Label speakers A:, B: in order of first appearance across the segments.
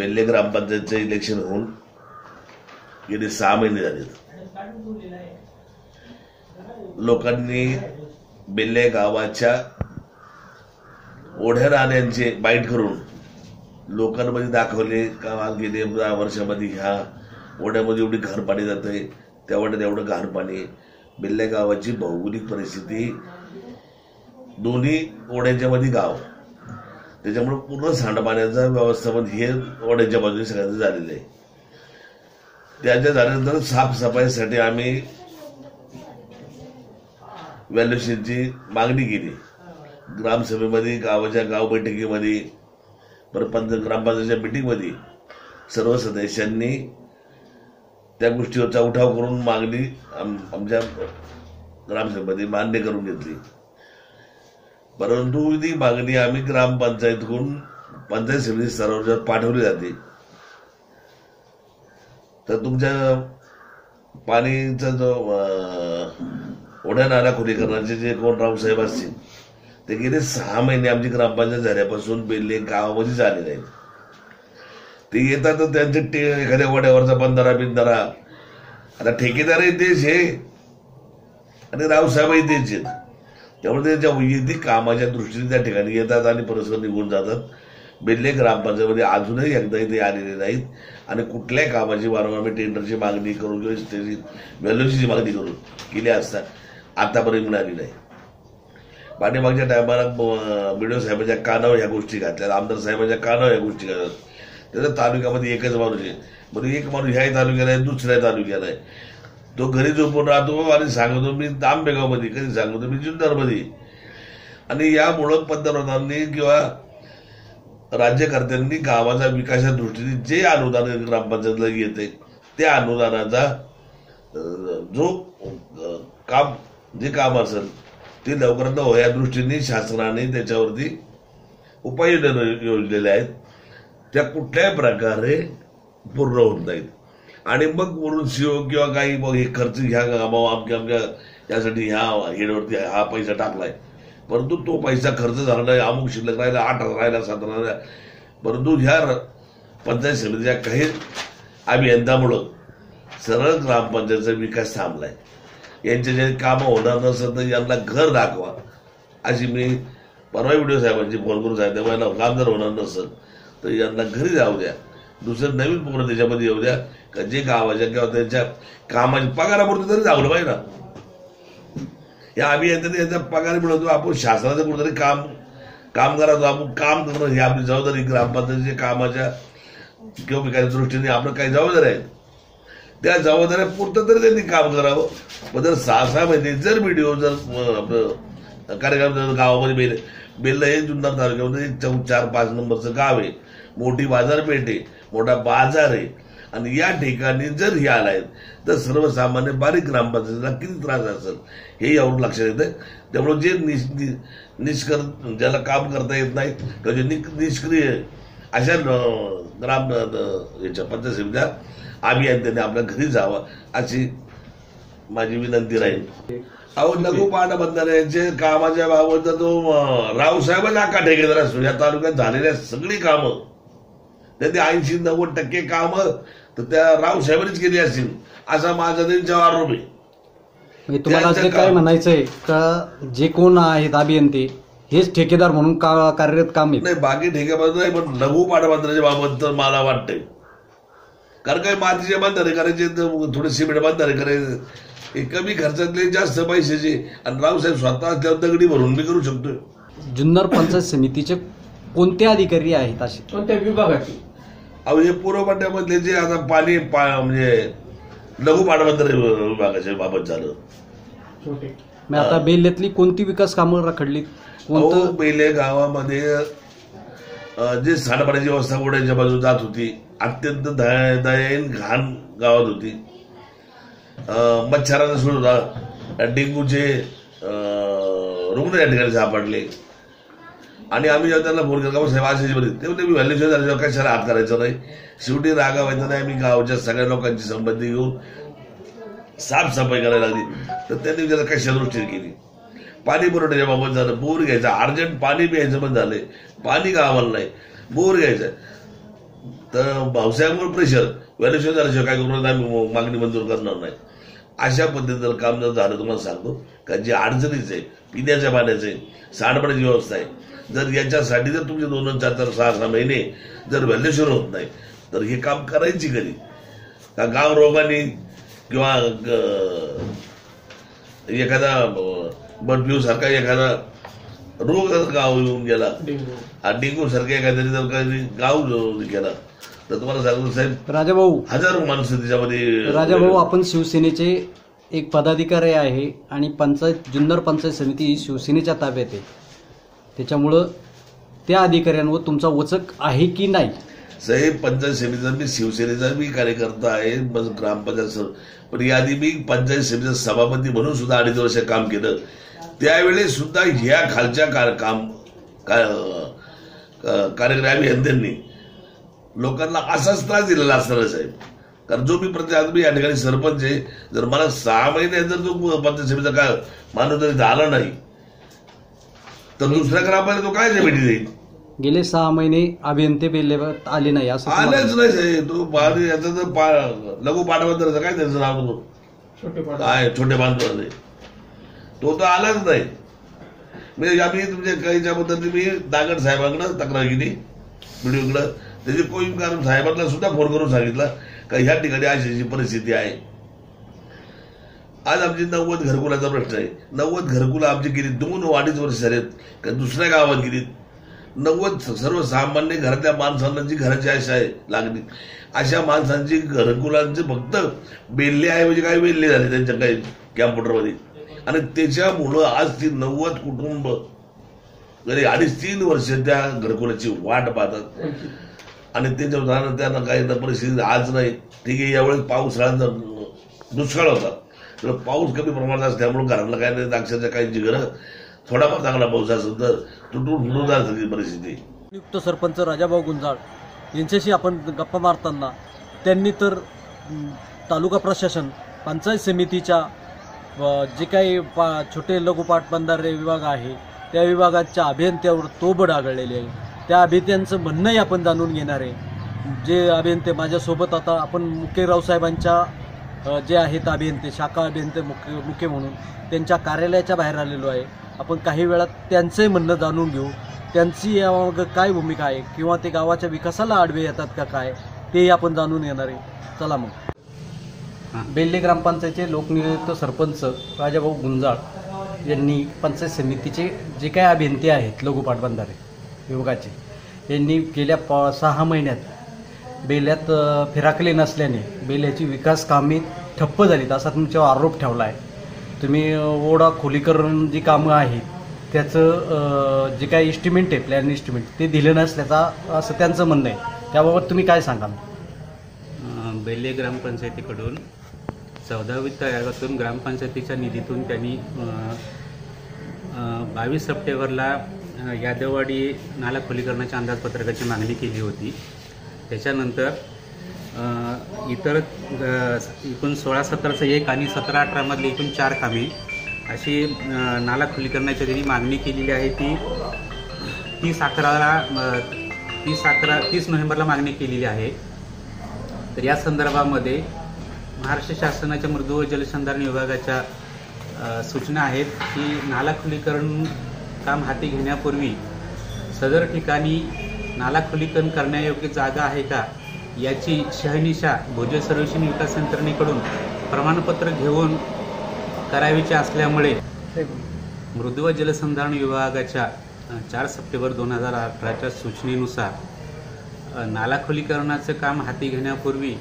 A: बेल्ले ग्रामपंचायतचं इलेक्शन होऊन गेले सहा महिने झाले. लोकांनी बेल्ले गावाच्या ओढ्या राहण्यांचे बाईट करून लोकांमध्ये दाखवले का गेले दहा वर्षामध्ये ह्या ओढ्यामध्ये एवढी घाण पाणी जाते त्या ओढ्यात एवढं घाण पाणी बेल्ले गावाची भौगोलिक परिस्थिती दोन्ही ओढ्यांच्या मध्ये गाव. त्याच्यामुळे पूर्ण सांडपाण्याचं व्यवस्थापन हे वड्याच्या बाजूने सगळ्यांचं झालेलं आहे. त्याच्या झाल्यानंतर साफसफाईसाठी आम्ही व्हॅल्युएशनची मागणी केली. ग्रामसभेमध्ये गावाच्या गाव बैठकीमध्ये परत पंच ग्रामपंचायतच्या मिटिंगमध्ये सर्व सदस्यांनी त्या गोष्टीवरचा उठाव करून मागणी आम- आमच्या ग्रामसभेमध्ये मान्य करून घेतली. परंतु ती मागणी आम्ही ग्रामपंचायतकडून पंचायत समिती स्तरावर पाठवली जाते. तर तुमच्या पाणीचा जो ओढ्या नाला खुलीकरणाचे जे कोण रावसाहेब असतील ते गेले सहा महिने आमची ग्रामपंचायत झाल्यापासून बेल्ले गावामध्ये झाले नाहीत ते येतात तर त्यांचे टे एखाद्या वड्यावरचा बंधारा बिंधारा. आता ठेकेदारही तेच हे आणि रावसाहेबही तेच आहेत. त्यामुळे त्या वैयक्तिक कामाच्या दृष्टीने त्या ठिकाणी येतात आणि परस्पर निघून जातात. बेल्ले ग्रामपंचायतमध्ये अजूनही एकदाही ते आलेले नाहीत. आणि कुठल्याही कामाची वारंवार मी टेंडरची मागणी करून किंवा त्याची व्हॅल्युएशनची मागणी करून केली असता आतापर्यंत मिळाली नाही. पाठीमागच्या टायमाला बीडीओ साहेबांच्या कानावर ह्या गोष्टी घातल्या आमदार साहेबांच्या कानावर ह्या गोष्टी घातल्या त्याचं तालुक्यामध्ये एकच माणूस आहे. म्हणजे एक माणूस ह्याही तालुक्याला आहे दुसऱ्या तालुक्याला आहे. तो घरी झोपून राहतो आणि सांगतो मी तांबेगावमध्ये कधी सांगतो मी जुन्नरमध्ये. आणि यामुळं पंतप्रधानांनी किंवा राज्यकर्त्यांनी गावाच्या विकासाच्या दृष्टीने जे अनुदान ग्रामपंचायतला येते त्या अनुदानाचा जो काम जे काम असेल ते लवकरात लवकर या दृष्टीने शासनाने त्याच्यावरती उपाययोजना योजलेल्या आहेत. त्या कुठल्याही प्रकारे पूर्ण होत नाहीत. आणि मग वरून सीओ किंवा काही मग हे खर्च घ्या कामावर आमच्या आमच्या यासाठी ह्या हेडवरती हा पैसा टाकलाय. परंतु तो पैसा खर्च झाला नाही अमुक शिल्लक राहिला आठ राहिला सात राहिला. परंतु ह्या र- पंचायत समितीच्या काही अभियंतामुळं सरळ ग्रामपंचायतचा विकास थांबलाय. यांचे जे कामं होणार नसेल तर यांना घर दाखवा अशी मी परवा व्हिडिओ साहेबांची फोन करून सांगितलं मला काम जर होणार नसेल तर यांना घरी जाऊ द्या. दुसरं नवीन पूर्ण त्याच्यामध्ये येऊ द्या. जे गावाच्या किंवा त्यांच्या कामाच्या पगारापुरतं तरी जागलं पाहिजे ना. या अभियंत्याने यांचा पगार मिळवतो आपण शासनाचं कुठेतरी काम काम करायचो आपण काम करणं ही आपली जबाबदारी ग्रामपंचायतीच्या कामाच्या किंवा विकासाच्या दृष्टीने आपलं काही जबाबदारी आहेत त्या जबाबदाऱ्या पुरतं तरी त्यांनी काम करावं. पण जर सहा सहा महिने जर व्हिडिओ जर आपलं कार्यक्रम जर गावामध्ये बेल बेल्ला हे जुन्नर तालुक्यामध्ये एक चौ चार पाच नंबरचं गाव आहे. मोठी बाजारपेठ आहे मोठा बाजार आहे. आणि या ठिकाणी जर हे आलाय तर सर्वसामान्य बारीक ग्रामपंचायतीला किती त्रास असेल हे यावरून लक्षात येतं. त्यामुळे जे निष नि- निष्कर ज्याला काम करता येत नाही किंवा जे निष्क्रिय अशा ग्राम याच्या पंचायत समित्या अभियंत्याने आपल्या घरी जावं अशी माझी विनंती राहील. अहो लघु पाटबंधाऱ्यांचे कामाच्या बाबत तो अं, रावसाहेबच आका ठेकेदार असतो या तालुक्यात झालेल्या सगळी कामं त्यांनी ऐंशी नव्वद टक्के कामं तर त्या रावसाहेबांनीच केली असतील. असा माझा त्यांच्यावर आरोप आहे.
B: म्हणजे तुम्हाला
A: त्यांचं
B: जे काय
A: काम-
B: म्हणायचंय का जे कोण आहेत अभियंते हेच ठेकेदार म्हणून का कार्यरत काम आहेत
A: नाही बाकी ठेकेबाजू नाही पण लघु पाटबंधाऱ्याच्या बाबत तर मला वाटतंय. कारण काय मातीचे बांधारे करायचे तर थोडे सिमेंट बांधारे करायचे. हे कमी खर्चातले जास्त पैशाचे. आणि रावसाहेब स्वतः असल्यावर दगडी भरून मी करू शकतोय.
B: जुन्नर पंचायत समितीचे कोणते अधिकारी आहेत असे?
C: कोणत्या विभागाची?
A: अहो हे पूर्वपट्ट्यामधले जे आता पाणी पा- म्हणजे लघु पाटबंधारे विभागाच्या बाबत झालं.
B: मग आता बेल्ल्यातली कोणती विकास कामं
A: अहो
B: कोणतं?
A: पहिले गावामध्ये अं, जे सांडपाण्याची व्यवस्था ओढ्याच्या बाजूला जात होती अत्यंत दया- दयाहीन घाण गावात होती. अं, मच्छराचा सुरू होता डेंग्यूचे अं, रुग्ण या ठिकाणी सापडले. आणि आम्ही जेव्हा त्यांना फोन केला का साहेब असे बरे म्हणजे मी व्हॅल्युएशन झाले कशाला हात करायचं नाही. शेवटी रागावायचं नाही आम्ही गावच्या सगळ्या लोकांची संबंधी घेऊन साफसफाई करायला लागली. तर त्यांनी त्याला कशा दृष्टीने केली. पाणी पुरवठ्याच्या बाबत झालं बोर घ्यायचा अर्जंट पाणी प्यायचं पण झालंय पाणी गावाला नाही? बोर घ्यायचं. तर भाऊसाहेबांवर प्रेशर व्हॅल्युशन झाल्याशिवाय काय करून आम्ही मागणी मंजूर करणार नाही. अशा पद्धतीनं जर काम जर झालं तुम्हाला सांगतो का जे अडचणीचं आहे पिण्याच्या पाण्याचं आहे सांडपाण्याची व्यवस्था आहे जर याच्यासाठी जर तुमचे दोन दोन चार चार सहा सहा महिने जर व्हॅल्युएशन होत नाही तर हे काम करायची कधी का गाव रोगाने किंवा एखादा बर्ड फ्लू सारखा एखादा रोग जर गाव येऊन गेला
C: डेंगू.
A: हा डेंगू सारखा एखाद्याने जर काही गाव गेला तर तुम्हाला सांगतो साहेब
B: राजाभाऊ.
A: हजारो माणसं त्याच्यामध्ये
B: राजाभाऊ आपण शिवसेनेचे एक पदाधिकारी आहे आणि पंचायत जुन्नर पंचायत समिती ही शिवसेनेच्या ताब्यात आहे. त्याच्यामुळं त्या अधिकाऱ्यांवर तुमचा वचक आहे की नाही?
A: साहेब पंचायत समितीचा मी शिवसेनेचा मी कार्यकर्ता आहे ग्रामपंचायत सर. पण याआधी मी पंचायत समितीचा सभापती म्हणून सुद्धा अडीच वर्ष काम केलं. त्यावेळेस सुद्धा ह्या खालच्या कार- काम का- कार्यकारी लोकांना असाच त्रास दिलेला असणार साहेब. कारण जो मी प्रत्येक आज मी या ठिकाणी सरपंच आहे जर मला सहा महिने जर तो पंचायत समितीचा का माणूस जरी झाला नाही तर दुसऱ्या ग्रामाला तो काय भेटी देईल?
B: गेले सहा महिने अभियंते बेल्लेवर आले नाही असं तुम्हाला-
A: आलेच नाही साहेब. तो बाहेर याचा तर पा- लघु पाठबंधाराचं काय त्याचं नाव तो?
C: छोटे पाडा
A: काय छोटे बांधवाले तो तर आलाच नाही. मी आम्ही तुमच्या काहीच्या बद्दल मी दागड साहेबांकडे तक्रार केली व्हिडिओकडं त्याचे कोई कारण साहेबांना सुद्धा फोन करून सांगितलं का ह्या ठिकाणी अशी अशी परिस्थिती आहे. आज आमची नव्वद घरकुलाचा प्रश्न आहे. नव्वद घरकुलं आमची गेली दोन अडीच वर्ष झालेत. का दुसऱ्या गावात गेलीत? नव्वद सर्वसामान्य घरातल्या माणसांना जी घराची आशा आहे लागली. अशा माणसांची घरकुलांचे फक्त बेल्ले आहे म्हणजे काय बेल्ले झाले त्यांच्या काही कॅम्प्युटरमध्ये. आणि त्याच्यामुळं आज ती नव्वद कुटुंब घरी अडीच तीन वर्ष त्या घरकुलाची वाट पाहतात. आणि त्याच्या त्यांना काही परिस्थिती आज नाही. ठीक आहे यावेळेस पावसाळ्याचा दुष्काळ होता. पाऊस कमी प्रमाणात असल्यामुळे घरातलं काय नाही अक्षरशः काही जिगरं. थोडाफार चांगला पाऊस असेल तर तुटून फुटून जात सगळी परिस्थिती.
D: नियुक्त सरपंच राजाभाऊ गुंजाळ यांच्याशी आपण गप्पा मारताना त्यांनी तर तालुका प्रशासन पंचायत समितीच्या जे काही पा छोटे लघु पाटबंधारे विभाग आहे त्या विभागाच्या अभियंत्यावर तोबड आढळलेली आहे. त्या अभियंत्यांचं म्हणणंही आपण जाणून घेणार आहे. जे अभियंते माझ्यासोबत आता आपण मुके रावसाहेबांच्या जे आहेत अभियंते शाखा अभियंते मुख्य मुख्य म्हणून त्यांच्या कार्यालयाच्या बाहेर आलेलो आहे. आपण काही वेळात त्यांचंही म्हणणं जाणून घेऊ. त्यांची यामार्ग काय भूमिका आहे किंवा ते गावाच्या विकासाला आडवे येतात का काय तेही आपण जाणून येणार आहे. चला मग.
B: बेल्ले ग्रामपंचायतचे लोकनियुक्त सरपंच राजाभाऊ गुंजाळ यांनी पंचायत समितीचे जे काय अभियंते आहेत लघु पाटबंधारे विभागाचे यांनी गेल्या प सहा महिन्यात बेल्यात फिराकले नसल्याने बेल्याची विकास कामे ठप्प झालीत असा तुमच्यावर आरोप ठेवला आहे तुम्ही ओढा खोलीकरण जी कामं आहेत त्याचं जे काही इस्टिमेंट आहे प्लॅन इस्टिमेंट ते दिलं नसल्याचा असं त्यांचं म्हणणं आहे. त्याबाबत तुम्ही काय सांगाल?
E: बेल्ले ग्रामपंचायतीकडून चौदावीत आयोगातून ग्रामपंचायतीच्या निधीतून त्यांनी बावीस सप्टेंबरला यादववाडी नाला खोलीकरणाच्या अंदाजपत्रकाची मागणी केली होती. त्याच्यानंतर इतर एकूण सोळा सतराचं एक आणि सतरा अठरामधली एकूण चार कामे. अशी अं, नाला खोलीकरणाच्या त्यांनी मागणी केलेली आहे ती तीस अकराला तीस अकरा तीस नोव्हेंबरला मागणी केलेली आहे. तर या संदर्भामध्ये महाराष्ट्र शासनाच्या मृदू व जलसंधारण विभागाच्या सूचना आहेत की नाला खुलीकरण काम हाती घेण्यापूर्वी सदर ठिकाणी नाला खुलीकरण करण्यायोग्य जागा आहे का? याची शहनिशा भूजल सर्वेक्षण विकास यंत्रणेकडून प्रमाणपत्र घेऊन करावीचे असल्यामुळे मृदू व जलसंधारण विभागाच्या चार सप्टेंबर दोन हजार अठराच्या सूचनेनुसार नाला खुलीकरणाचं काम हाती घेण्यापूर्वी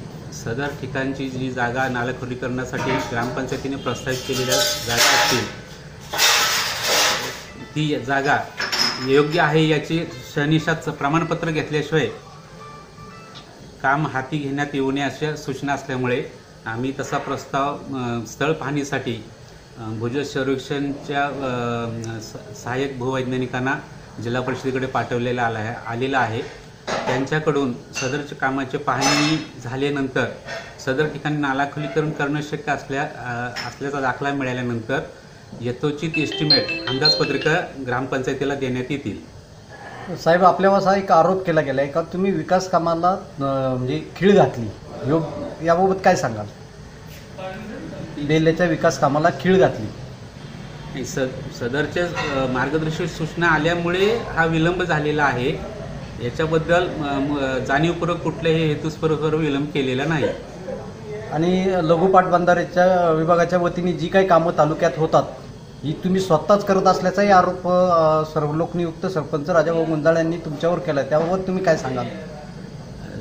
E: सदर ठिकाणची जी जागा नाला खुलीकरणासाठी ग्रामपंचायतीने प्रस्तावित केलेल्या जागा असतील ती जागा योग्य आहे याची सहनिशाचं प्रमाणपत्र घेतल्याशिवाय काम हाती घेण्यात येऊ नये अशा सूचना असल्यामुळे आम्ही तसा प्रस्ताव स्थळ पाहणीसाठी अ, भूजल सर्वेक्षणच्या स- सहाय्यक भूवैज्ञानिकांना जिल्हा परिषदेकडे पाठवलेला आला आहे आलेला आहे. त्यांच्याकडून सदरच्या कामाची पाहणी झाल्यानंतर सदर ठिकाणी नालाखुलीकरण करणं शक्य असल्या असल्याचा दाखला मिळाल्यानंतर यथोचित एस्टिमेट अंदाजपत्रिका ग्रामपंचायतीला देण्यात येतील.
F: साहेब आपल्यावर असा एक आरोप केला गेला आहे का तुम्ही विकास कामाला म्हणजे खीळ घातली? योग याबाबत काय सांगाल? बेल्ल्याच्या विकास कामाला खीळ घातली.
E: नाही, स सदरच्या मार्गदर्शक सूचना आल्यामुळे हा विलंब झालेला आहे. याच्याबद्दल जाणीवपूर्वक कुठल्याही हेतुस्पूर्वक विलंब केलेला नाही.
F: आणि लघुपाट बंधाऱ्याच्या विभागाच्या वतीने जी काही कामं तालुक्यात होतात ही तुम्ही स्वतःच करत असल्याचाही आरोप अं, सर्व लोकनियुक्त सरपंच राजाभाऊ गुंजाळ यांनी तुमच्यावर केला त्याबाबत तुम्ही काय सांगाल?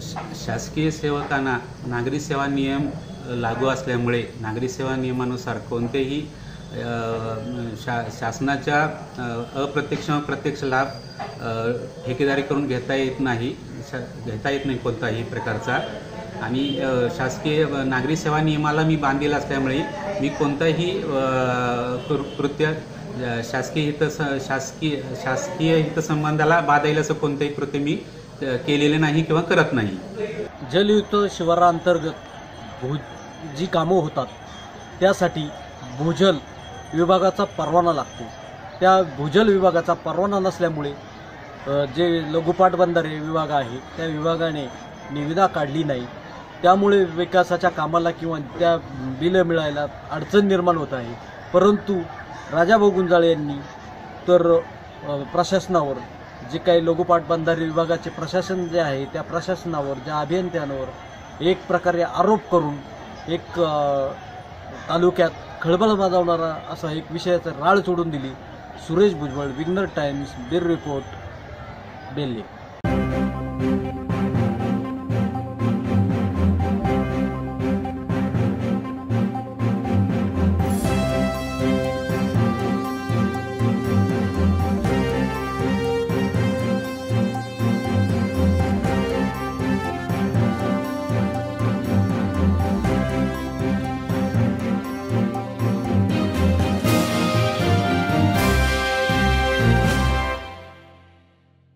E: शा शासकीय सेवकांना नागरी सेवा नियम अ, लागू असल्यामुळे नागरी सेवा नियमानुसार कोणतेही अ, शा शासनाच्या अ, अप्रत्यक्ष व प्रत्यक्ष लाभ अ, ठेकेदारी करून घेता येत नाही शा घेता येत नाही कोणताही प्रकारचा. आणि शासकीय नागरी सेवा नियमाला मी बांधील असल्यामुळे मी कोणताही कृ- कृत्य शासकीय हित शासकीय शासकीय हितसंबंधाला बाधायला असं कोणतंही कृत्य मी केलेले नाही किंवा करत नाही.
B: जलयुक्त शिवाराअंतर्गत भू जी कामं होतात त्यासाठी भूजल विभागाचा परवाना लागतो. त्या भूजल विभागाचा परवाना नसल्यामुळे जे लघुपाट बंधारे विभाग आहे त्या विभागाने निविदा काढली नाही. त्यामुळे विकासाच्या कामाला किंवा त्या बिलं मिळायला अडचण निर्माण होत आहे. परंतु राजाभाऊ गुंजाळे यांनी तर प्रशासनावर जे काही लघुपाट बंधारे विभागाचे प्रशासन जे आहे त्या प्रशासनावर ज्या अभियंत्यांवर एक प्रकारे आरोप करून एक तालुक्यात खळबळ माजवणारा असा एक विषयाचा राळ सोडून दिली. सुरेश भुजबळ विग्नर टाइम्स बीर रिपोर्ट बेल्ले